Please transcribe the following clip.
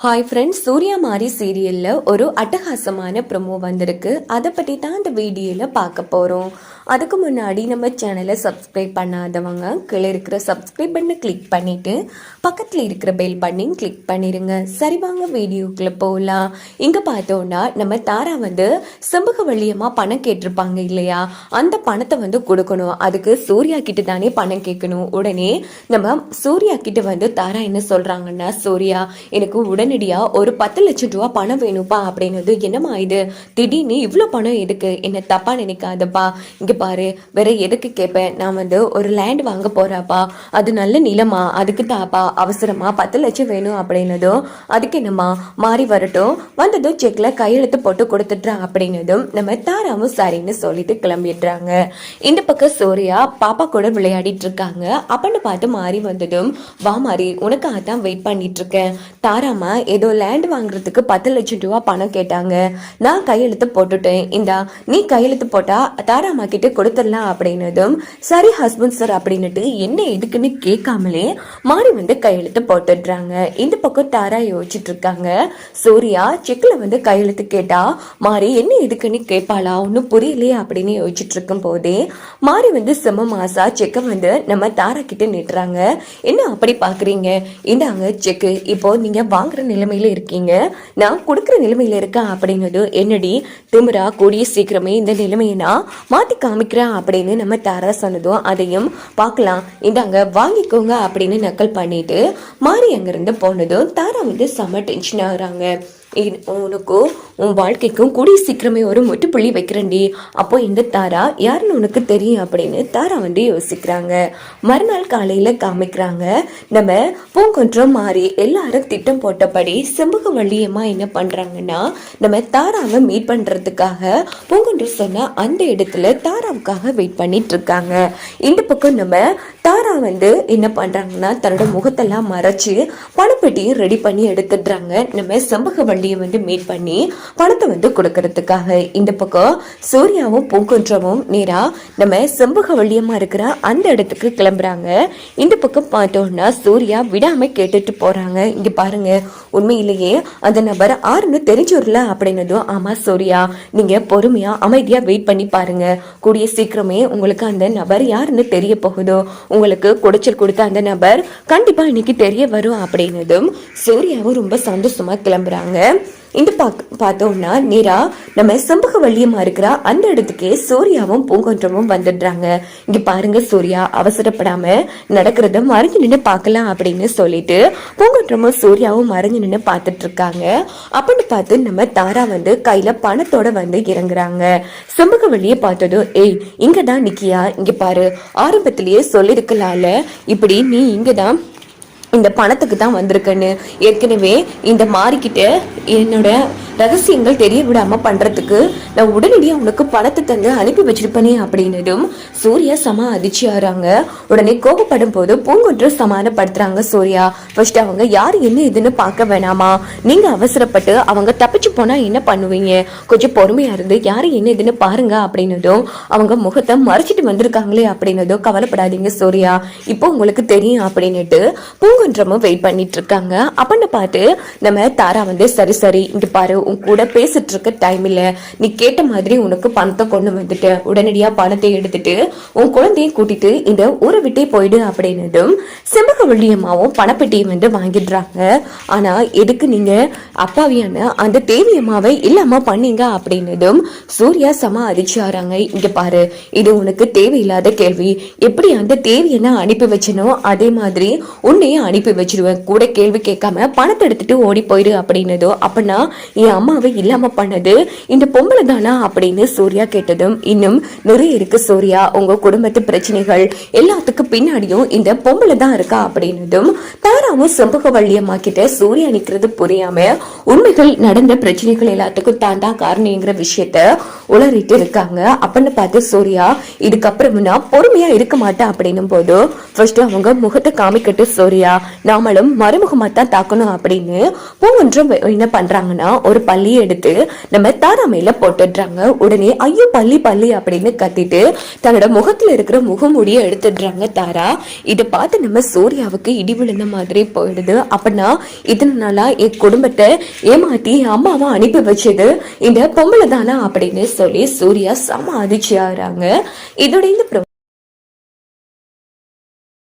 Hi friends Surya மாரி சீரியலில் ஒரு அட்டகாசமான ப்ரொமோ வந்திருக்கு. அதை பற்றி தான் இந்த வீடியோவில் பார்க்க போகிறோம் அதுக்கு முன்னாடி நம்ம சேனலை சப்ஸ்கிரைப் பண்ணாதவங்க கீழே இருக்கிற சப்ஸ்கிரைப் பண்ணை கிளிக் பண்ணிவிட்டு பக்கத்தில் இருக்கிற பெல் பட்டனையும் கிளிக் பண்ணிடுங்க சரி வாங்க வீடியோக்குள்ளே போகலாம் இங்கே பார்த்தோன்னா நம்ம தாரா வந்து செம்புக வழியமாக பணம் கேட்டிருப்பாங்க இல்லையா? அந்த பணத்தை வந்து கொடுக்கணும். அதுக்கு சூர்யா கிட்ட தானே பணம் கேட்கணும். உடனே நம்ம சூர்யா கிட்ட வந்து தாரா என்ன சொல்கிறாங்கன்னா சூர்யா எனக்கு உடனடியாக ஒரு பத்து லட்சம் ரூபா பணம் வேணும்ப்பா. அப்படின்னது என்னம்மா இது? திடீர்னு இவ்வளோ பணம் எதுக்கு? என்ன தப்பாக நினைக்காதப்பா. இங்கே பாரு வேற எதுக்கு கேட்பேன் நான் வந்து ஒரு லேண்ட் வாங்க போறாப்பா அது நல்ல நிலமா? அதுக்கு தாப்பா அவசரமா பத்து லட்சம் வேணும் அப்படின்னதும் அதுக்கு என்னம்மா? மாறி வரட்டும். வந்ததும் செக்ல கையெழுத்து போட்டு கொடுத்துட்றான் அப்படின்னதும் நம்ம தாராவும் சரின்னு சொல்லிட்டு கிளம்பிடுறாங்க. இந்த பக்கம் சூர்யா பாப்பா கூட விளையாடிட்டு இருக்காங்க. அப்படின்னு பார்த்து மாறி வந்ததும் வா மாறி உனக்காக தான் வெயிட் பண்ணிட்டு இருக்கேன் தாராமா ஏதோ லேண்ட் வாங்குறதுக்கு பத்து லட்சம் ரூபா பணம் கேட்டாங்க. நான் கையெழுத்து போட்டுட்டேன். இந்தா நீ கையெழுத்து போட்டா தாராமா கிட்ட கொடுத்துடலாம் அப்படின்னதும் சரி ஹஸ்பண்ட் சார் அப்படின்னுட்டு என்ன எதுக்குன்னு கேட்காமலே மாறி வந்து கையெழுத்து போட்டுடுறாங்க. இந்த பக்கம் தாரா யோசிச்சுட்டு இருக்காங்க. சூர்யா செக்ல வந்து கையெழுத்து கேட்டா மாறி என்ன எதுக்குன்னு கேட்பாளா? ஒன்றும் புரியலையே அப்படின்னு யோசிச்சுட்டு இருக்கும் போதே மாறி வந்து செம மாசா செக்கை வந்து நம்ம தாரா கிட்ட நிட்டுறாங்க. என்ன அப்படி பாக்குறீங்க? இந்தாங்க செக்கு இப்போ நீங்க வாங்குற நிலைமையில இருக்கீங்க. நான் கொடுக்குற நிலைமையில இருக்கேன் அப்படிங்கிறது என்னடி திமிரா கூடிய சீக்கிரமே இந்த நிலைமையை நான் மாத்திக்க காமிக்கிறேன் அப்படின்னு நம்ம தாரா சொன்னதும் அதையும் பார்க்கலாம். இந்தாங்க வாங்கிக்கோங்க அப்படின்னு நக்கல் பண்ணிட்டு மாறி அங்கேருந்து போனதும் தாரா வந்து செம டென்ஷன் ஆகுறாங்க. உனக்கும் உன் வாழ்க்கைக்கும் கூடிய சீக்கிரமே ஒரு முற்றுப்புள்ளி வைக்கிறேன்டி. அப்போ இந்த தாரா யாருன்னு உனக்கு தெரியும் அப்படின்னு தாரா வந்து யோசிக்கிறாங்க. மறுநாள் காலையில காமிக்கிறாங்க. நம்ம பூங்கொன்றம் மாறி எல்லாரும் திட்டம் போட்டபடி செம்பக வள்ளியம்மா என்ன பண்றாங்கன்னா நம்ம தாராவை மீட் பண்றதுக்காக பூங்கொன்றம் சொன்ன அந்த இடத்துல தாராவுக்காக வெயிட் பண்ணிட்டு இருக்காங்க இந்த பக்கம் நம்ம தாரா வந்து என்ன பண்றாங்கன்னா தன்னோட முகத்தெல்லாம் மறைச்சு பணப்பெட்டியும் ரெடி பண்ணி எடுத்துடுறாங்க. நம்ம செம்பகவள்ளியை வந்து மீட் பண்ணி பணத்தை வந்து கொடுக்கறதுக்காக. இந்த பக்கம் சூர்யாவும் பூங்குன்றமும் நேரா நம்ம செம்பகவள்ளியம்மா இருக்கிற அந்த இடத்துக்கு கிளம்புறாங்க. இந்த பக்கம் பார்த்தோம்னா சூர்யா விடாம கேட்டுட்டு போறாங்க. இங்க பாருங்க உண்மையிலேயே அந்த நபர் ஆறுன்னு தெரிஞ்சிடல அப்படின்னதும் ஆமா சூர்யா நீங்க பொறுமையா அமைதியா வெயிட் பண்ணி பாருங்க. கூடிய சீக்கிரமே உங்களுக்கு அந்த நபர் யாருன்னு தெரிய போகுதோ உங்களுக்கு குடைச்சல் கொடுத்த அந்த நபர் கண்டிப்பா இன்னைக்கு தெரிய வரும் அப்படின்னதும் சூர்யாவும் ரொம்ப சந்தோஷமா கிளம்புறாங்க. இந்த பாக் பார்த்தோம்னா நேரா நம்ம செம்பக வள்ளியம்மா இருக்கிற அந்த இடத்துக்கே சூர்யாவும் பூங்கொன்றமும் வந்துடுறாங்க. இங்க பாருங்க சூர்யா அவசரப்படாம நடக்கிறத மறைஞ்சு நின்று பார்க்கலாம் அப்படின்னு சொல்லிட்டு பூங்கொன்றமும் சூர்யாவும் மறைஞ்சு நின்று பார்த்துட்டு இருக்காங்க அப்படின்னு பார்த்து நம்ம தாரா வந்து கையில பணத்தோட வந்து இறங்குறாங்க. செம்பக வள்ளியை பார்த்ததும் ஏய் இங்க தான் நிக்கியா? இங்க பாரு ஆரம்பத்திலேயே சொல்லியிருக்கலாம்ல இப்படி நீ இங்க தான் இந்த பணத்துக்கு தான் வந்திருக்கேன்னு ஏற்கனவே இந்த மாறிக்கிட்ட என்னோட ரகசியங்கள் தெரிய விடாம பண்றதுக்கு நான் உடனடியாக உனக்கு பணத்தை தந்து அனுப்பி வச்சிருப்பேனே அப்படின்னதும் சூர்யா சம அதிர்ச்சி ஆறாங்க. உடனே கோபப்படும் போது பூங்கொன்று சமாதானப்படுத்துறாங்க சூர்யா. ஃபர்ஸ்ட் அவங்க யார் என்ன இதுன்னு பார்க்க வேணாமா? நீங்க அவசரப்பட்டு அவங்க தப்பிச்சு போனா என்ன பண்ணுவீங்க? கொஞ்சம் பொறுமையா இருந்து யார் என்ன இதுன்னு பாருங்க அப்படின்னதும் அவங்க முகத்தை மறைச்சிட்டு வந்திருக்காங்களே அப்படின்னதும் கவலைப்படாதீங்க சூர்யா. இப்போ உங்களுக்கு தெரியும் அப்படின்னுட்டு பூங்குன்றமும் வெயிட் பண்ணிட்டு இருக்காங்க. அப்படின்னு பார்த்து நம்ம தாரா வந்து சரி சரி இங்க பாரு உன் கூட பேசிட்டு இருக்க டைம் இல்ல. நீ கேட்ட மாதிரி உனக்கு பணத்தை கொண்டு வந்துட்டு உடனடியா பணத்தை எடுத்துட்டு உன் குழந்தையும் கூட்டிட்டு இந்த ஊரை விட்டே போயிடு அப்படின்னதும் சிம்மக வள்ளியம்மாவும் பணப்பெட்டியை வந்து வாங்கிடுறாங்க. ஆனா எதுக்கு நீங்க அப்பாவியான அந்த தேவியம்மாவை இல்லாமல் இல்லாம பண்ணீங்க அப்படின்னதும் சூர்யா சம அதிர்ச்சி ஆறாங்க இங்க பாரு இது உனக்கு தேவையில்லாத கேள்வி. எப்படி அந்த தேவியை நான் அனுப்பி வச்சனோ அதே மாதிரி உன்னையும் அனுப்பி வச்சிருவேன். கூட கேள்வி கேட்காம பணத்தை எடுத்துட்டு ஓடி போயிடு அப்படின்னதோ அப்படின்னா என் அம்மாவை இல்லாம பண்ணது. இந்த பொம்பளை தானா அப்படின்னு சூர்யா கேட்டதும் இன்னும் நிறைய இருக்கு சூர்யா. உங்க குடும்பத்து பிரச்சனைகள் எல்லாத்துக்கும் பின்னாடியும் இந்த பொம்பளை தான் இருக்கா அப்படின்னதும் தாராவும் செம்பகவள்ளி கிட்ட சூர்யா நிக்கிறது புரியாம உண்மைகள் நடந்த பிரச்சனைகள் எல்லாத்துக்கும் தான் தான் காரணங்கிற விஷயத்த உளறிட்டு இருக்காங்க. அப்படின்னு பார்த்து சூர்யா இதுக்கப்புறம் நான் பொறுமையா இருக்க மாட்டேன் அப்படின்னும் போது ஃபர்ஸ்ட் அவங்க முகத்தை காமிக்கட்டு சூர்யா நாமளும் மறுமுகமா தான் தாக்கணும் அப்படின்னு பூங்கொன்றும் என்ன பண்றாங்கன்னா ஒரு பள்ளி எடுத்து நம்ம தாரா மேல போட்டுடுறாங்க. உடனே ஐயோ பள்ளி பள்ளி அப்படின்னு கத்திட்டு தன்னோட முகத்துல இருக்கிற முகமூடியை எடுத்துடுறாங்க தாரா. இதை பார்த்து நம்ம சூர்யாவுக்கு இடி விழுந்த மாதிரி போயிடுது. அப்படின்னா இதனால என் குடும்பத்தை ஏமாத்தி அம்மாவை அனுப்பி வச்சது இந்த பொம்பளை தானா அப்படின்னு சொல்லி சூர்யா செம அதிர்ச்சி ஆகுறாங்க. இதோட இந்த